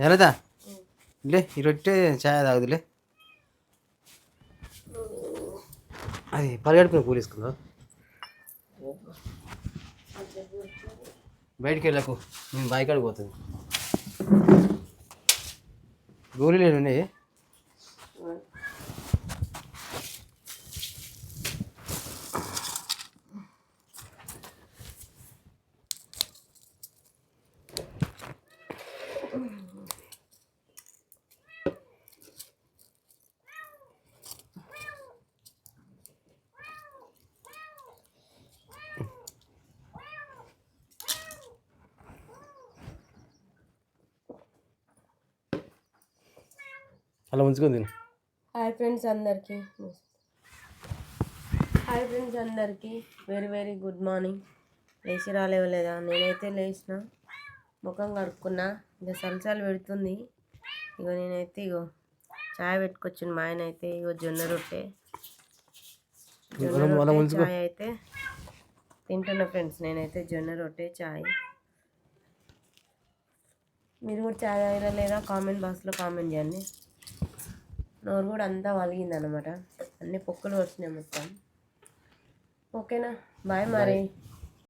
ఎలాదా లే ఈ రొట్టె ఛాయ్ తాగుదులే అది పరిగెడుకుని కూలేసుకుందా బయటికి వెళ్ళకు నేను బయకాడికి పోతుంది. గోళీలు ఉన్నాయి? అలా ఉంచుకొని తిను. హాయ్ ఫ్రెండ్స్ అందరికీ. హాయ్ ఫ్రెండ్స్ అందరికీ. వెరీ వెరీ గుడ్ మార్నింగ్ లేచి రాలేవలేదా? నేనైతే లేచిన. ముఖం కడుక్కున్నా. ఇక సలసాలు పెడుతుంది. ఇగో నేనైతే ఇగో చాయ్ పెట్టుకొచ్చిన మా ఆయన అయితే. ఇగో జొన్న రొట్టె. చాయ్ అయితే తింటున్నా ఫ్రెండ్స్ నేనైతే జొన్న రొట్టె చాయ్. మీరు కూడా చాయ్ తాగిరా లేదా? కామెంట్ బాక్స్లో కామెంట్ చేయండి. నోరు కూడా అంతా వలిగింది అనమాట అన్ని పొక్కులు వచ్చినాయి మొత్తం. ఓకేనా? బాయ్ మరి.